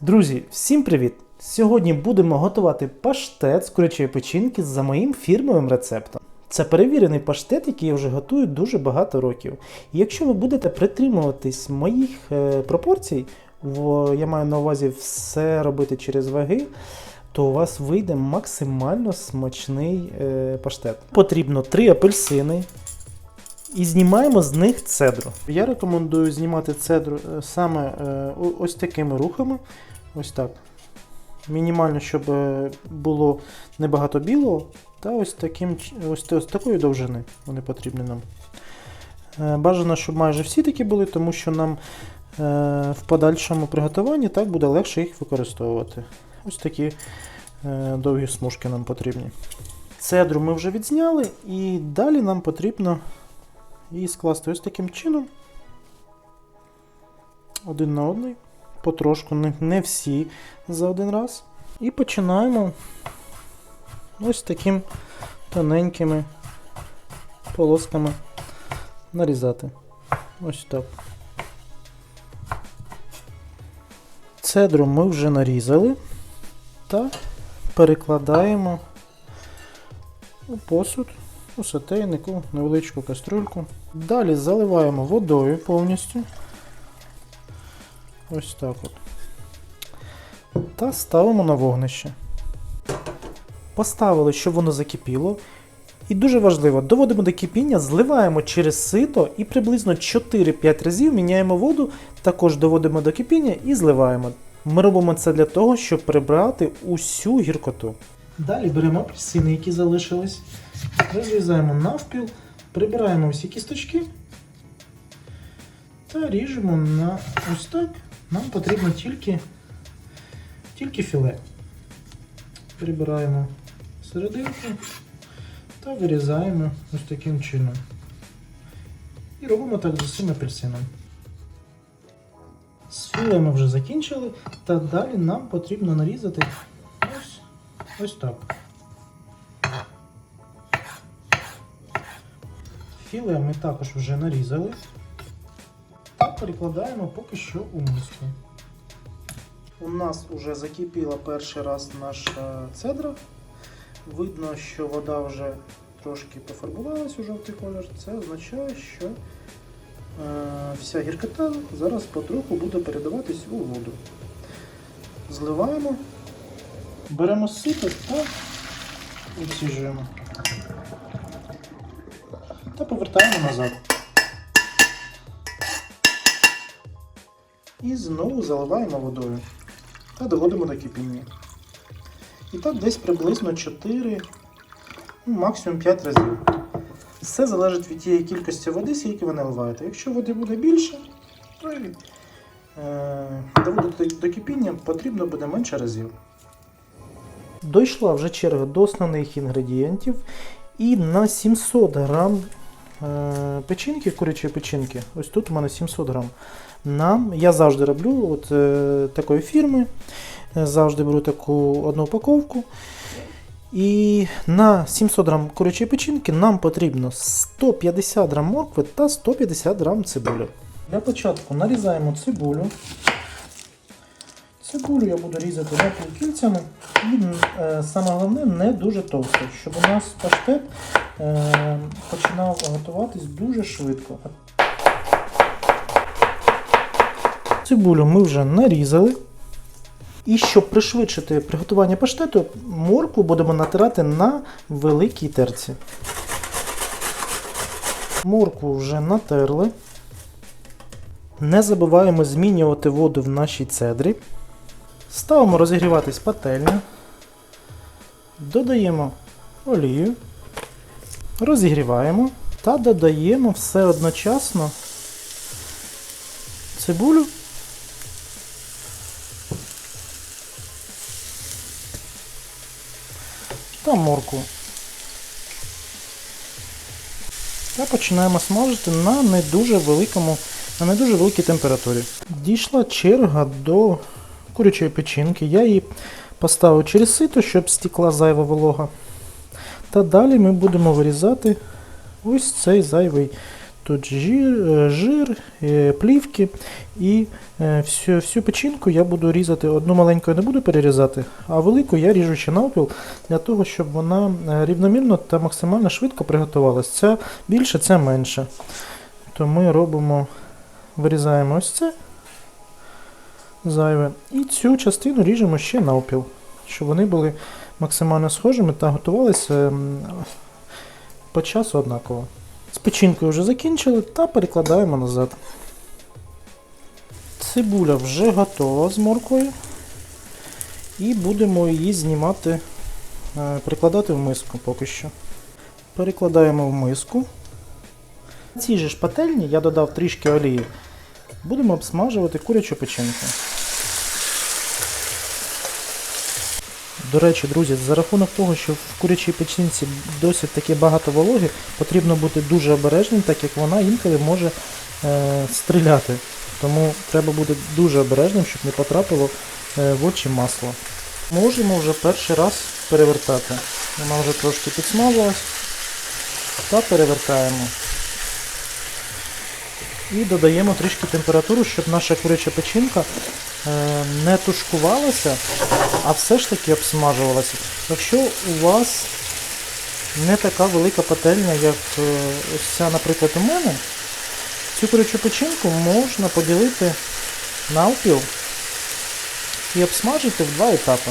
Друзі, всім привіт! Сьогодні будемо готувати паштет з курячої печінки за моїм фірмовим рецептом. Це перевірений паштет, який я вже готую дуже багато років. І якщо ви будете притримуватись моїх е, пропорцій, в, я маю на увазі все робити через ваги, то у вас вийде максимально смачний е, паштет. Потрібно 3 апельсини, і знімаємо з них цедру. Я рекомендую знімати цедру е, саме е, ось такими рухами. Ось так. Мінімально, щоб е, було небагато білого, та ось, таким, ось, ось такої довжини вони потрібні нам. Бажано, щоб майже всі такі були, тому що нам в подальшому приготуванні так буде легше їх використовувати. Ось такі довгі смужки нам потрібні. Цедру ми вже відзняли, і далі нам потрібно її скласти ось таким чином. Один на одний. Потрошку, не, не всі за один раз. І починаємо ось таким тоненькими полосками нарізати. Ось так. Цедру ми вже нарізали та перекладаємо у посуд у сотейнику, невеличку кастрюльку. Далі заливаємо водою повністю. Ось так от. Та ставимо на вогнище. Поставили, щоб воно закипіло. І дуже важливо, доводимо до кипіння, зливаємо через сито і приблизно 4-5 разів міняємо воду, також доводимо до кипіння і зливаємо. Ми робимо це для того, щоб прибрати усю гіркоту. Далі беремо апельсини, які залишились, розрізаємо навпіл, прибираємо всі кісточки та ріжемо на ось так. Нам потрібно тільки, тільки філе. Прибираємо серединку та вирізаємо ось таким чином. І робимо так з усім апельсином. З філе ми вже закінчили, та далі нам потрібно нарізати ось, ось так. Філе ми також вже нарізали та перекладаємо поки що у миску. У нас вже закипіла перший раз наша цедра. Видно, що вода вже трошки пофарбувалась у жовтий колір. Це означає, що е, вся гіркота зараз потроху буде передаватись у воду. Зливаємо, беремо сито та відсіжуємо. Та повертаємо назад. І знову заливаємо водою та доводимо до кипіння. І так десь приблизно 4, ну, максимум 5 разів. Все залежить від тієї кількості води, скільки ви наливаєте. Якщо води буде більше, то е, доводити до кипіння потрібно буде менше разів. Дійшла вже черга до основних інгредієнтів. І на 700 грам печінки, курячої печінки, ось тут у мене 700 грам. Нам, я завжди роблю от е, такої фірми. Е, Завжди беру таку одну упаковку. І на 700 грам курячої печінки нам потрібно 150 грам моркви та 150 грам цибулі. Для початку нарізаємо цибулю. Цибулю я буду різати напівкільцями. І е, саме головне не дуже товсто, щоб у нас паштет е, починав готуватись дуже швидко. Цибулю ми вже нарізали. І щоб пришвидшити приготування паштету, моркву будемо натирати на великій терці. Моркву вже натерли. Не забуваємо змінювати воду в нашій цедрі. Ставимо розігріватись пательню. Додаємо олію. Розігріваємо та додаємо все одночасно цибулю та моркву. Та починаємо смажити на не дуже великому, на не дуже великій температурі. Дійшла черга до курячої печінки. Я її поставив через сито, щоб стікла зайва волога. Та далі ми будемо вирізати ось цей зайвий Тут жир, е, жир е, плівки і е, всю, всю печінку я буду різати. Одну маленьку я не буду перерізати, а велику я ріжу ще навпіл для того, щоб вона рівномірно та максимально швидко приготувалась. Ця більше, це менше. То ми робимо, вирізаємо ось це зайве. І цю частину ріжемо ще навпіл, щоб вони були максимально схожими та готувалися по часу однаково. З печінкою вже закінчили та перекладаємо назад. Цибуля вже готова з морквою. І будемо її знімати, е, перекладати в миску поки що. Перекладаємо в миску. На цій же ж пательні я додав трішки олії. Будемо обсмажувати курячу печінку. До речі, друзі, за рахунок того, що в курячій печінці досить таки багато вологи, потрібно бути дуже обережним, так як вона інколи може е, стріляти. Тому треба бути дуже обережним, щоб не потрапило е, в очі масло. Можемо вже перший раз перевертати. Вона вже трошки підсмажилась. Та перевертаємо. І додаємо трішки температуру, щоб наша куряча печінка не тушкувалася, а все ж таки обсмажувалася. Якщо у вас не така велика пательня, як е, ось ця, наприклад, у мене, цю курячу печінку можна поділити навпіл і обсмажити в два етапи.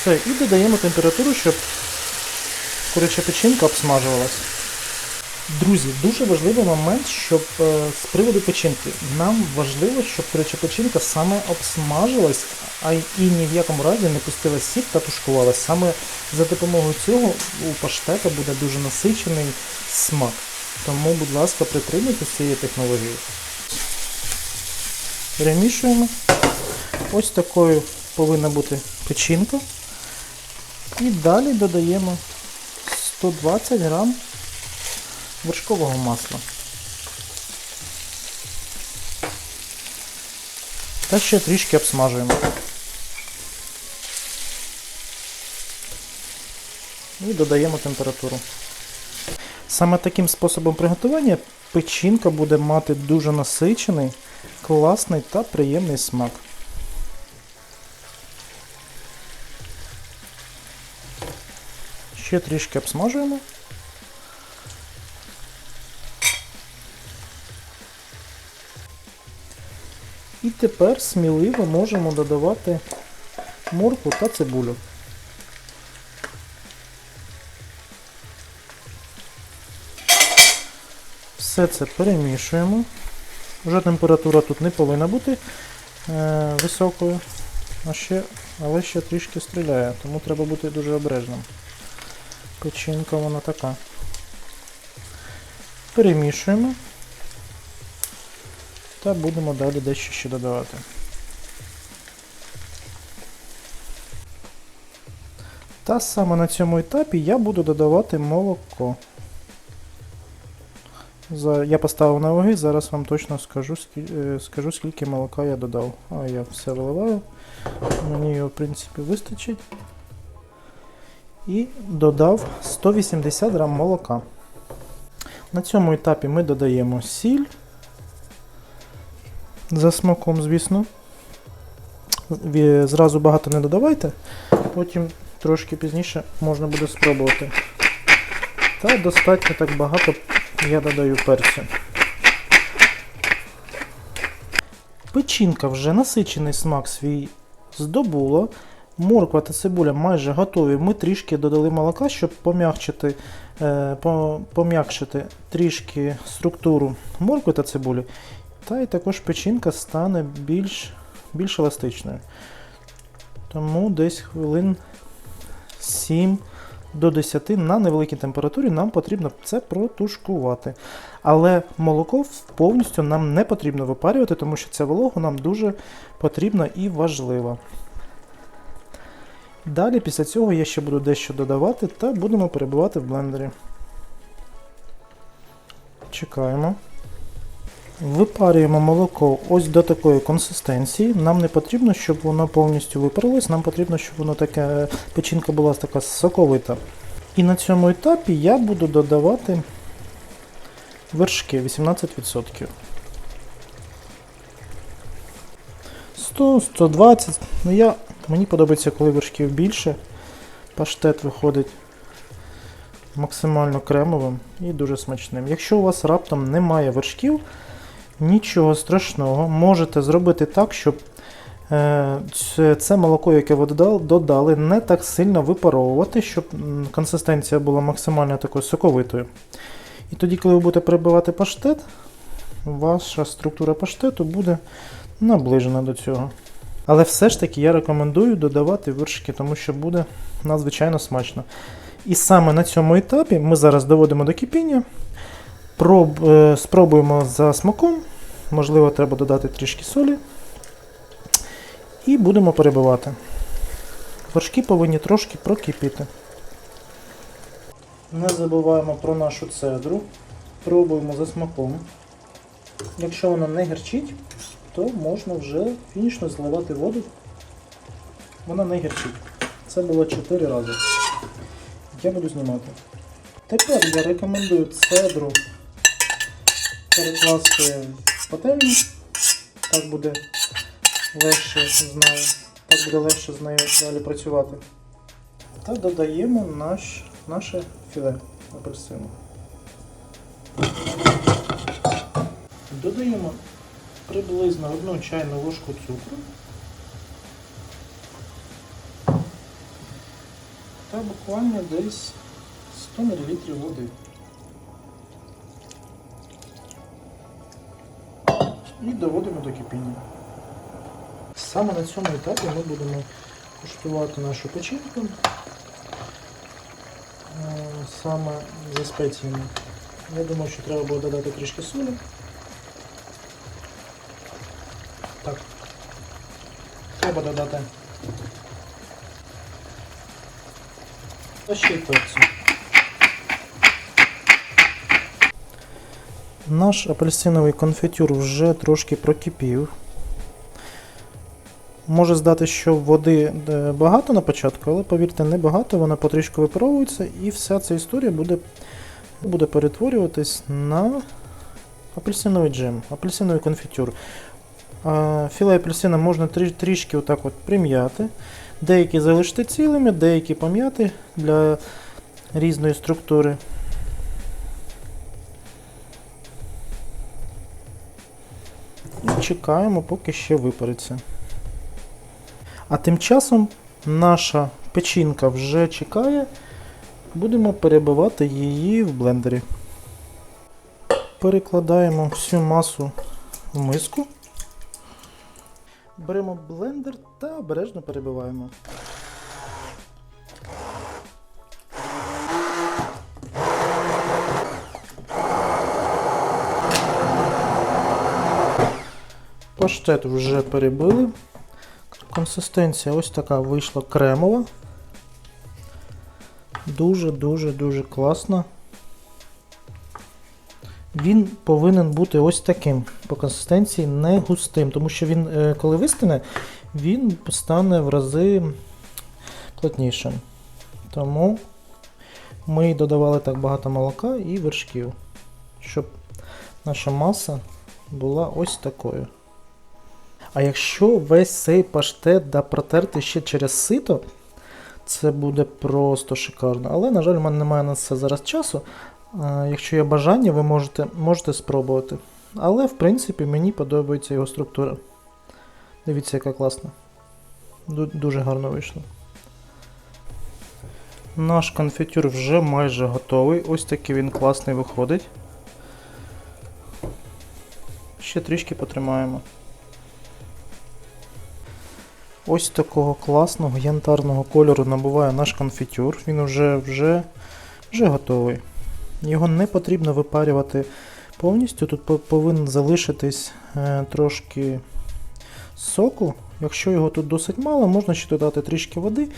Все, і додаємо температуру, щоб куряча печінка обсмажувалась. Друзі, дуже важливий момент, щоб е, з приводу печінки. Нам важливо, щоб куряча печінка саме обсмажилась, а і ні в якому разі не пустила сік та тушкувалась. Саме за допомогою цього у паштета буде дуже насичений смак. Тому, будь ласка, притримуйтесь цієї технології. Перемішуємо. Ось такою повинна бути печінка. І далі додаємо 120 грам вершкового масла. Та ще трішки обсмажуємо. І додаємо температуру. Саме таким способом приготування печінка буде мати дуже насичений, класний та приємний смак. Ще трішки обсмажуємо. Тепер сміливо можемо додавати моркву та цибулю. Все це перемішуємо. Вже температура тут не повинна бути е, високою, а ще, але ще трішки стріляє, тому треба бути дуже обережним. Печінка вона така. Перемішуємо. Та будемо далі дещо ще додавати. Та саме на цьому етапі я буду додавати молоко. За, я поставив на ваги, зараз вам точно скажу, скільки, скажу, скільки молока я додав. А я все виливаю. Мені його, в принципі, вистачить. І додав 180 грам молока. На цьому етапі ми додаємо сіль. За смаком, звісно. Зразу багато не додавайте, потім трошки пізніше можна буде спробувати. Та достатньо так багато я додаю перцю. Печінка вже насичений смак свій здобула. Морква та цибуля майже готові. Ми трішки додали молока, щоб пом'якшити, е, пом'якшити трішки структуру моркви та цибулі. Та й також печінка стане більш, більш еластичною. Тому десь хвилин 7 до 10 на невеликій температурі нам потрібно це протушкувати. Але молоко повністю нам не потрібно випарювати, тому що ця волога нам дуже потрібна і важлива. Далі після цього я ще буду дещо додавати та будемо перебивати в блендері. Чекаємо. Випарюємо молоко ось до такої консистенції. Нам не потрібно, щоб воно повністю випарилось, нам потрібно, щоб воно таке, печінка була така соковита. І на цьому етапі я буду додавати вершки 18%. 100, 120. Ну я, мені подобається, коли вершків більше. Паштет виходить максимально кремовим і дуже смачним. Якщо у вас раптом немає вершків, нічого страшного, можете зробити так, щоб е, це, молоко, яке ви додали, не так сильно випаровувати, щоб консистенція була максимально такою соковитою. І тоді, коли ви будете перебивати паштет, ваша структура паштету буде наближена до цього. Але все ж таки я рекомендую додавати вершки, тому що буде надзвичайно смачно. І саме на цьому етапі ми зараз доводимо до кипіння, е, спробуємо за смаком, можливо, треба додати трішки солі. І будемо перебивати. Вершки повинні трошки прокипіти. Не забуваємо про нашу цедру. Пробуємо за смаком. Якщо вона не гірчить, то можна вже фінішно зливати воду. Вона не гірчить. Це було 4 рази. Я буду знімати. Тепер я рекомендую цедру перекласти пательню. Так буде легше з нею. Так буде легше з нею далі працювати. Та додаємо наш, наше філе апельсину. Додаємо приблизно одну чайну ложку цукру та буквально десь 100 мл води. І доводимо до кипіння. Саме на цьому етапі ми будемо куштувати нашу печінку е, саме за спеціями. Я думаю, що треба було додати трішки солі. Так. Треба додати. Та ще й перцю. Наш апельсиновий конфітюр вже трошки прокипів. Може здати, що води е, багато на початку, але повірте, не багато, вона потрішку випаровується і вся ця історія буде, буде перетворюватись на апельсиновий джем, апельсиновий конфітюр. Філе апельсина можна трі- трішки отак от прим'яти. Деякі залишити цілими, деякі пом'яти для різної структури. Чекаємо, поки ще випариться. А тим часом наша печінка вже чекає. Будемо перебивати її в блендері. Перекладаємо всю масу в миску. Беремо блендер та обережно перебиваємо. Паштет вже перебили. Консистенція ось така вийшла кремова. Дуже-дуже-дуже класна. Він повинен бути ось таким по консистенції, не густим, тому що він, е, коли вистине, він стане в рази плотнішим. Тому ми додавали так багато молока і вершків, щоб наша маса була ось такою. А якщо весь цей паштет да протерти ще через сито, це буде просто шикарно. Але, на жаль, в мене немає на це зараз часу. Якщо є бажання, ви можете, можете спробувати. Але, в принципі, мені подобається його структура. Дивіться, яка класна. Дуже гарно вийшло. Наш конфітюр вже майже готовий. Ось такий він класний виходить. Ще трішки потримаємо. Ось такого класного янтарного кольору набуває наш конфітюр. Він вже, вже, вже готовий. Його не потрібно випарювати повністю. Тут повинен залишитись е, трошки соку. Якщо його тут досить мало, можна ще додати трішки води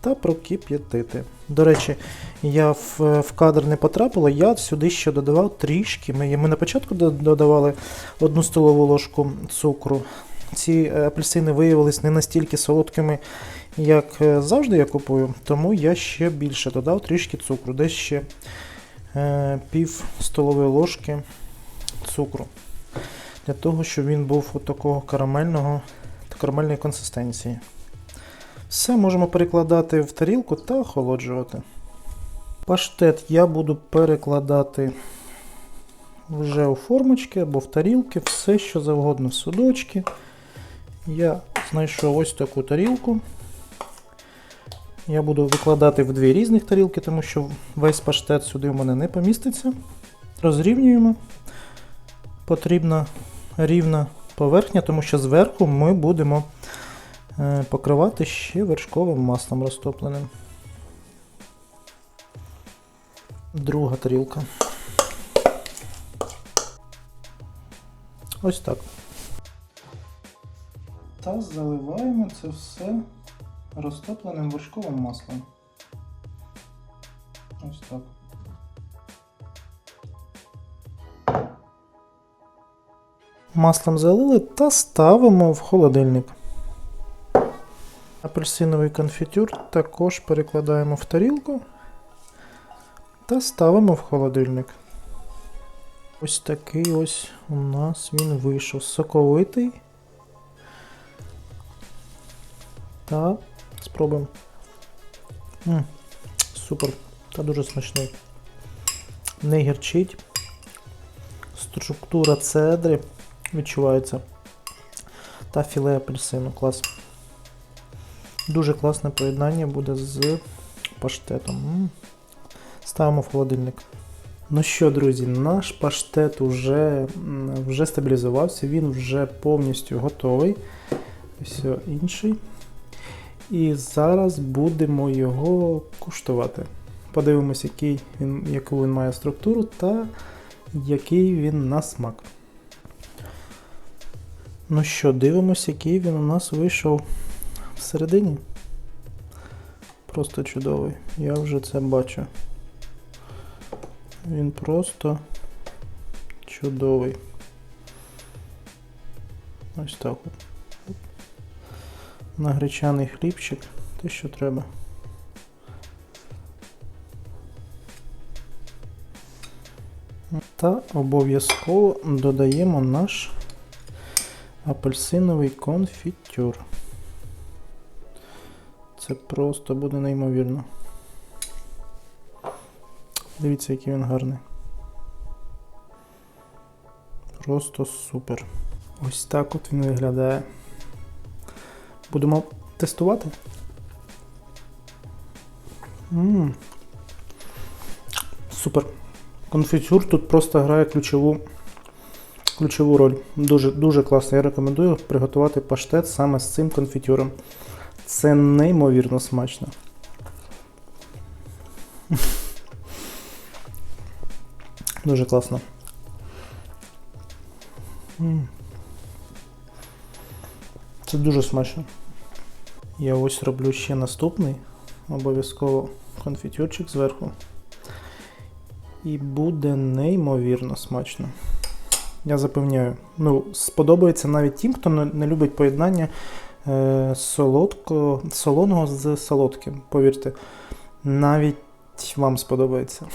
та прокип'ятити. До речі, я в, в кадр не потрапила, я сюди ще додавав трішки. Ми, ми на початку додавали одну столову ложку цукру. Ці е, апельсини виявились не настільки солодкими, як е, завжди я купую, тому я ще більше додав трішки цукру, десь ще е, пів столової ложки цукру. Для того, щоб він був у такого карамельного карамельної консистенції. Все можемо перекладати в тарілку та охолоджувати. Паштет я буду перекладати вже у формочки або в тарілки, все що завгодно, в судочки. Я знайшов ось таку тарілку. Я буду викладати в дві різних тарілки, тому що весь паштет сюди в мене не поміститься. Розрівнюємо. Потрібна рівна поверхня, тому що зверху ми будемо е, покривати ще вершковим маслом розтопленим. Друга тарілка. Ось так. Та заливаємо це все розтопленим вершковим маслом. Ось так. Маслом залили та ставимо в холодильник. Апельсиновий конфітюр також перекладаємо в тарілку та ставимо в холодильник. Ось такий ось у нас він вийшов соковитий. Та спробуємо. М, супер, та дуже смачний. Не гірчить. Структура цедри відчувається. Та філе апельсину. Клас. Дуже класне поєднання буде з паштетом. М. Ставимо в холодильник. Ну що, друзі, наш паштет вже, вже стабілізувався, він вже повністю готовий. Все інший. І зараз будемо його куштувати. Подивимось, який він, яку він має структуру та який він на смак. Ну що, дивимось, який він у нас вийшов всередині. Просто чудовий. Я вже це бачу. Він просто чудовий. Ось так от. На гречаний хлібчик, те, що треба. Та обов'язково додаємо наш апельсиновий конфітюр. Це просто буде неймовірно. Дивіться, який він гарний. Просто супер. Ось так от він виглядає. Будемо тестувати. Ммм. Супер. Конфітюр тут просто грає ключову ключову роль. Дуже дуже класно. Я рекомендую приготувати паштет саме з цим конфітюром. Це неймовірно смачно. Дуже класно. М. Це дуже смачно. Я ось роблю ще наступний. Обов'язково конфітюрчик зверху. І буде неймовірно смачно. Я запевняю. Ну, сподобається навіть тим, хто не, любить поєднання е, солодко, солоного з солодким. Повірте, навіть вам сподобається.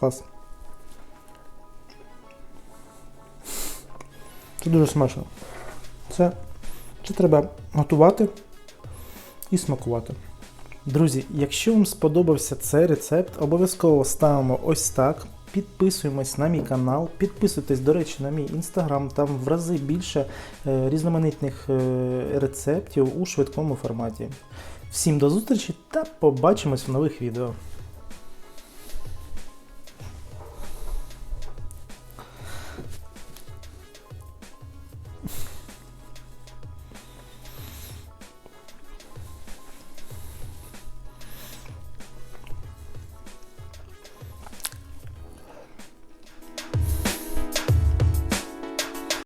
Клас. Це дуже смачно. Це, це треба готувати і смакувати. Друзі, якщо вам сподобався цей рецепт, обов'язково ставимо ось так. Підписуємось на мій канал, підписуйтесь, до речі, на мій інстаграм, там в рази більше е, різноманітних е, рецептів у швидкому форматі. Всім до зустрічі та побачимось в нових відео.